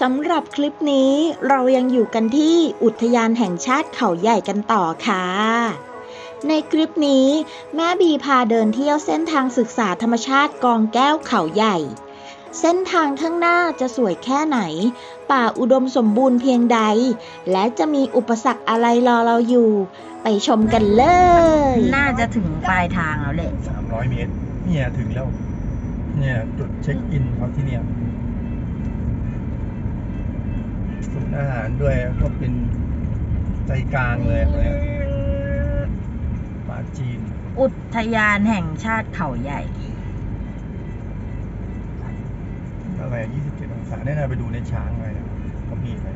สำหรับคลิปนี้เรายังอยู่กันที่อุทยานแห่งชาติเขาใหญ่กันต่อค่ะ ในคลิปนี้แม่บีพาเดินเที่ยวเส้นทางศึกษาธรรมชาติกองแก้วเขาใหญ่ เส้นทางข้างหน้าจะสวยแค่ไหน ป่าอุดมสมบูรณ์เพียงใด และจะมีอุปสรรคอะไรรอเราอยู่ ไปชมกันเลย น่าจะถึงปลายทางแล้วแหละสามร้อยเมตร เนี่ยถึงแล้ว เนี่ยจุดเช็คอินเขาที่เนี่ย ศูนย์อาหารด้วยก็เป็นใจกลางเลยเนี่ยป่าจีน อุทยานแห่งชาติเขาใหญ่อะไรยี่สิบเจ็ดองศาเนี่ยนะไปดูในช้างอะไรนะเขามีอะไร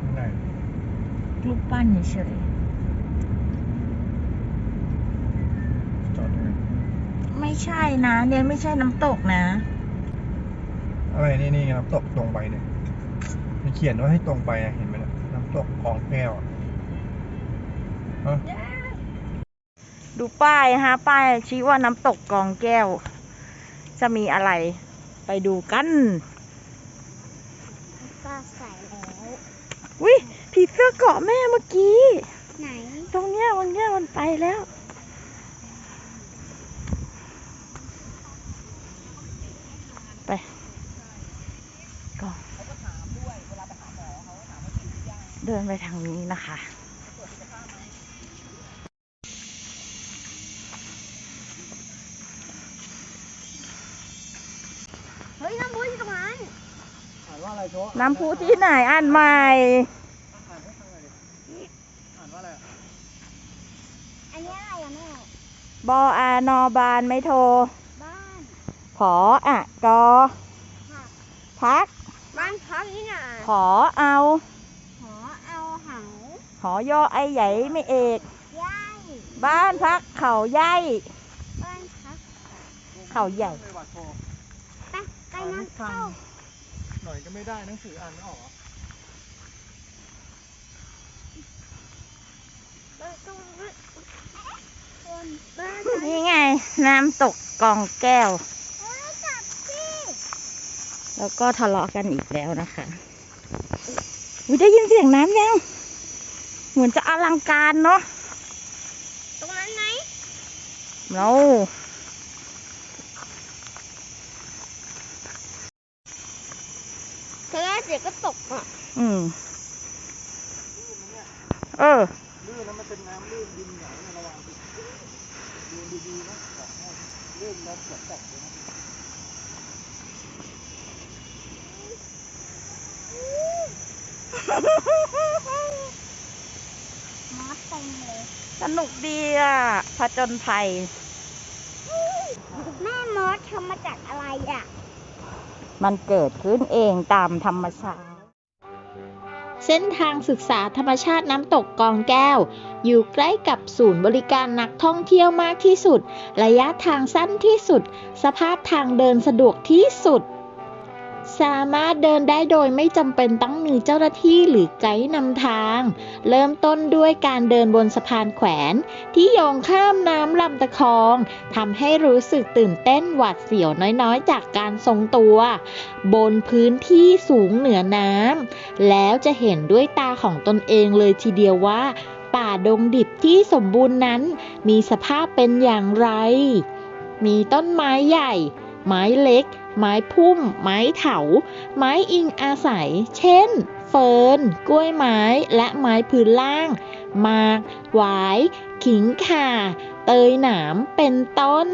ข้างในรูปปั้นเฉยจอดตรงไหนๆไม่ใช่นะ เนี่ยไม่ใช่น้ำตกนะ อะไรนี่นี่น้ำตกตรงไปเนี่ยมัน เขียนว่าให้ตรงไปอะเห็นไหมล่ะน้ำตกคลองแก้วอะฮะดูป้ายฮะ ป้ายชี้ว่าน้ำตกกองแก้ว จะมีอะไรไปดูกันก็ใส่แล้ววิผีเสื้อเกาะแม่เมื่อกี้ ไหน ตรงเนี้ยวันเนี้ยมันไปแล้ว เดินไปทางนี้นะคะ เฮ้ยน้ำพุอยู่ตรงนั้นอ่านว่าอะไรโชน้ำพุที่ไหนอ่านใหม่ อ่านให้ฟังหน่อยดิอ่านว่าอะไรอะอันนี้อะไรอะแม่บออานอบานไม่โทรบ้านขออะกอผักพักบ้านพักนี่น่ะขอเอาขอเอาเหา หอยอไอใหญ่ไม่เอก ย่ายบ้านพักเขาใหญ่บ้านพักไเขาใหญ่ม่หวัดโชไปไปน้ำเข้าหน่อยก็ไม่ได้หนังสืออ่านไม่ออกเหรอบ้านตรงนั้นคนบ้านนี่ไง น้ำตกกองแก้วเฮ้ยจับสิแล้วก็ทะเลาะกันอีกแล้วนะคะวิได้ยินเสียงน้ำยัง เหมือนจะอลังการเนาะตรงนั้นไหมเราเธอแรกเดี๋ยวก็ตกอะ อืม เออ ลื่นนะมันเป็นน้ำลื่นดินใหญ่นะระวังดูดีๆนะบอกให้ลื่นแล้วเกือบตกเลยนะมอ สเต็มเลยสนุกดีอะผจญภัย แม่มอสทำมาจากอะไรอะ มันเกิดขึ้นเองตามธรรมชาติ เส้นทางศึกษาธรรมชาติน้ำตกกองแก้ว อยู่ใกล้กับศูนย์บริการนักท่องเที่ยวมากที่สุด ระยะทางสั้นที่สุด สภาพทางเดินสะดวกที่สุด สามารถเดินได้โดยไม่จำเป็นต้องมีเจ้าหน้าที่หรือไกด์นำทาง เริ่มต้นด้วยการเดินบนสะพานแขวน ที่โยงข้ามน้ำลำตะคองทำให้รู้สึกตื่นเต้นหวาดเสียวน้อยๆ จากการทรงตัว บนพื้นที่สูงเหนือน้ำแล้วจะเห็นด้วยตาของตนเองเลยทีเดียวว่า ป่าดงดิบที่สมบูรณ์นั้น มีสภาพเป็นอย่างไร มีต้นไม้ใหญ่ ไม้เล็ก ไม้พุ่ม ไม้เถา ไม้อิงอาศัย เช่น เฟิร์น กล้วยไม้ และไม้พื้นล่าง มากหวาย ขิงข่า เตยหนาม เป็นต้น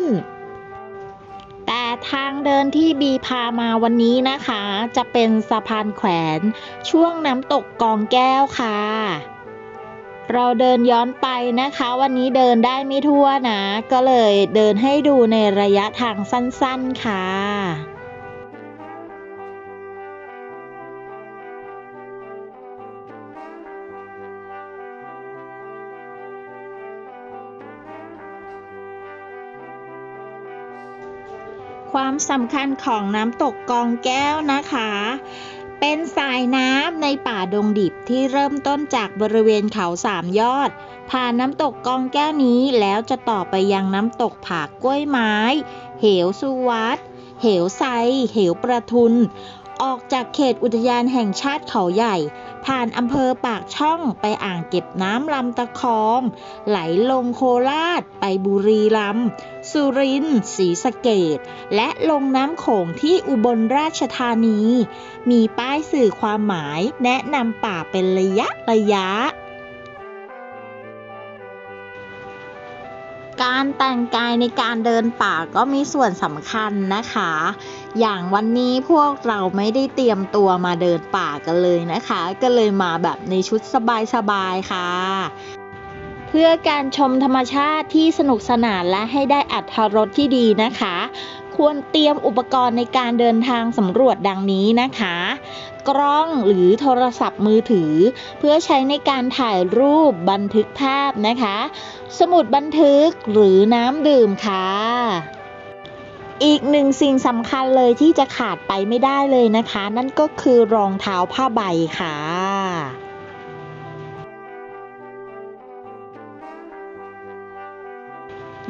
แต่ทางเดินที่บีพามาวันนี้นะคะ จะเป็นสะพานแขวน ช่วงน้ำตกกองแก้วค่ะ เราเดินย้อนไปนะคะ วันนี้เดินได้ไม่ทั่วนะ ก็เลยเดินให้ดูในระยะทางสั้นๆค่ะ ความสำคัญของน้ำตกกองแก้วนะคะ เป็นสายน้ำในป่าดงดิบที่เริ่มต้นจากบริเวณเขาสามยอด ผ่านน้ำตกกองแก้วนี้แล้วจะต่อไปยังน้ำตกผากล้วยไม้ เหวสุวัตเหวไซ เหวประทุน ออกจากเขตอุทยานแห่งชาติเขาใหญ่ ผ่านอำเภอปากช่องไปอ่างเก็บน้ำลำตะคอง ไหลลงโคราช ไปบุรีรัมย์สุรินทร์ศรีสะเกดและลงน้ำโขงที่อุบลราชธานี มีป้ายสื่อความหมายแนะนำป่าเป็นระยะระยะการแต่งกายในการเดินป่าก็มีส่วนสำคัญนะคะ อย่างวันนี้พวกเราไม่ได้เตรียมตัวมาเดินป่ากันเลยนะคะ ก็เลยมาแบบในชุดสบายๆค่ะ เพื่อการชมธรรมชาติที่สนุกสนานและให้ได้อัธรสที่ดีนะคะ ควรเตรียมอุปกรณ์ในการเดินทางสำรวจดังนี้นะคะ กล้องหรือโทรศัพท์มือถือ เพื่อใช้ในการถ่ายรูปบันทึกภาพนะคะ สมุดบันทึกหรือน้ำดื่มค่ะ อีกหนึ่งสิ่งสำคัญเลยที่จะขาดไปไม่ได้เลยนะคะ นั่นก็คือรองเท้าผ้าใบค่ะ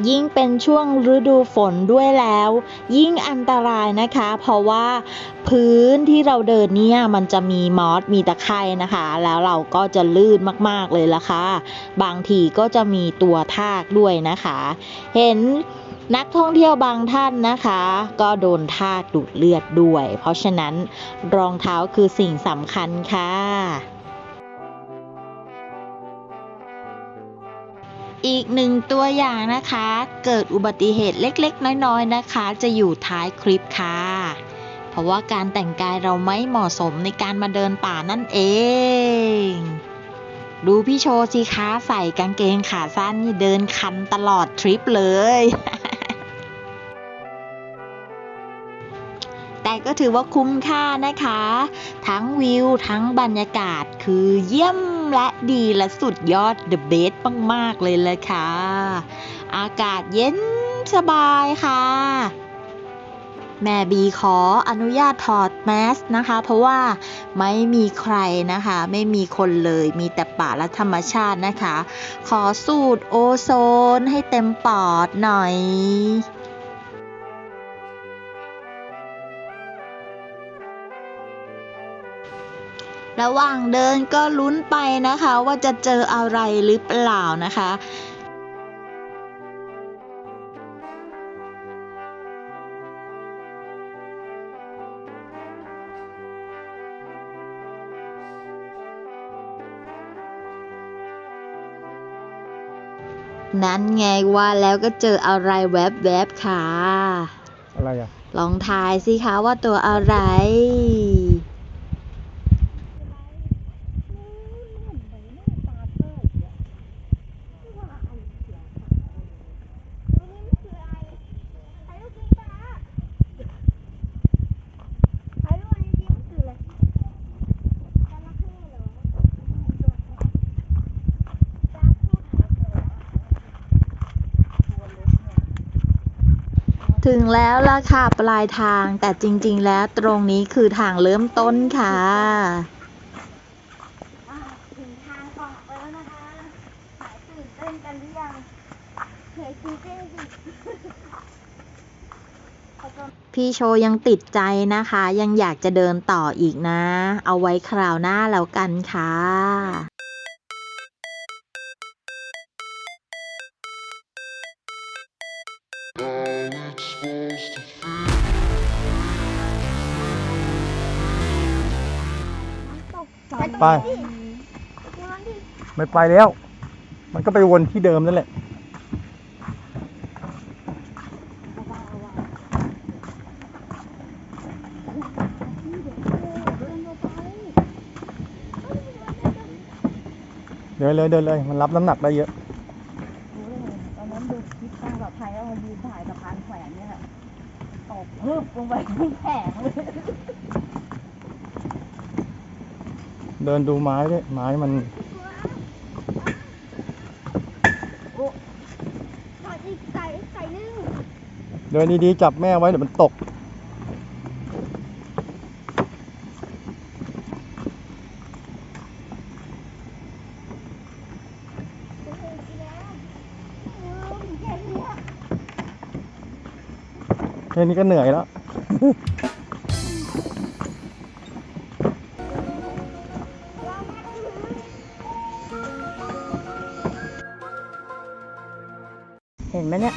ยิ่งเป็นช่วงฤดูฝนด้วยแล้ว ยิ่งอันตรายนะคะ เพราะว่าพื้นที่เราเดินเนี่ยมันจะมีมอสมีตะไคร่นะคะ แล้วเราก็จะลื่นมากๆเลยละค่ะ บางทีก็จะมีตัวทากด้วยนะคะ เห็น นักท่องเที่ยวบางท่านนะคะ ก็โดนทากดูดเลือดด้วย เพราะฉะนั้นรองเท้าคือสิ่งสำคัญค่ะ อีกหนึ่งตัวอย่างนะคะ เกิดอุบัติเหตุเล็กๆ น้อยๆนะคะ จะอยู่ท้ายคลิปค่ะ เพราะว่าการแต่งกายเราไม่เหมาะสมในการมาเดินป่านั่นเองดูพี่โชว์สิคะใส่กางเกงขาสั้นนี่เดินคันตลอดทริปเลย แต่ก็ถือว่าคุ้มค่านะคะ ทั้งวิว ทั้งบรรยากาศคือเยี่ยมและดีและสุดยอด the best มาก ๆ เลยเลยค่ะ อากาศเย็นสบายค่ะ แม่บีขออนุญาตถอดแมสนะคะ เพราะว่าไม่มีใครนะคะ ไม่มีคนเลยมีแต่ป่าและธรรมชาตินะคะ ขอสูดโอโซนให้เต็มปอดหน่อย ระหว่างเดินก็ลุ้นไปนะคะ ว่าจะเจออะไรหรือเปล่านะคะนั้นไงว่าแล้วก็เจออะไรแวบๆค่ะ อะไรอะลองทายสิคะว่าตัวอะไร ถึงแล้วล่ะค่ะปลายทางแต่จริง ๆ แล้วตรงนี้คือทางเริ่มต้นค่ะถึงทางออกแล้วนะคะสายตื่นเต้นกันหรือยังเคยตื่นเต้นสิพี่โชยังติดใจนะคะ ยังอยากจะเดินต่ออีกนะ เอาไว้คราวหน้าแล้วกันค่ะ ไป ไม่ไปแล้ว มันก็ไปวนที่เดิมนั่นแหละ เดินเลยเดินเลย มันรับน้ำหนักได้เยอะ ตอนนั้นดูคลิปทางแบบไท ยแล้วมายืนถ่ายสะพานแขวนเนี่ยแหละตกเพิ่มลงไปที่แผงเลยเดินดูไม้ด้วยไม้มันขออีกใส่ใส่นึ่งเดินดีๆจับแม่ไว้เดี๋ยวมันตก แค่นี้ก็เหนื่อยแล้วเห็นไหมเนี่ย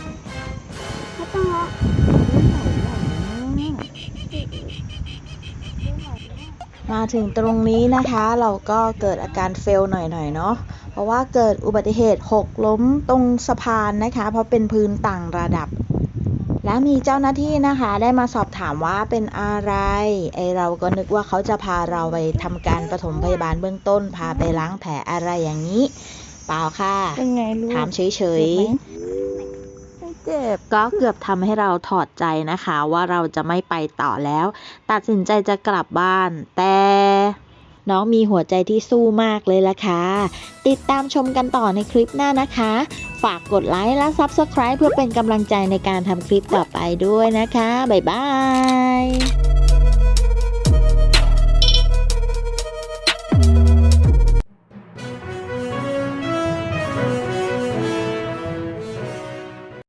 มาถึงตรงนี้นะคะเราก็เกิดอาการเฟลหน่อยๆเนาะเพราะว่าเกิดอุบัติเหตุหกล้มตรงสะพานนะคะ เพราะเป็นพื้นต่างระดับ และมีเจ้าหน้าที่นะคะ ได้มาสอบถามว่าเป็นอะไร ไอเราก็นึกว่าเขาจะพาเราไปทำการปฐมพยาบาลเบื้องต้น พาไปล้างแผลอะไรอย่างนี้ เปล่าค่ะเป็นไงลูกถามเฉเจ็ยบไหมๆไม่เจ็บก็เกือบทำให้เราถอดใจนะคะ ว่าเราจะไม่ไปต่อแล้ว ตัดสินใจจะกลับบ้านแต่ น้องมีหัวใจที่สู้มากเลยล่ะค่ะ ติดตามชมกันต่อในคลิปหน้านะคะ ฝากกดไลค์และ Subscribe เพื่อเป็นกำลังใจในการทำคลิปต่อไปด้วยนะคะ บ๊ายบาย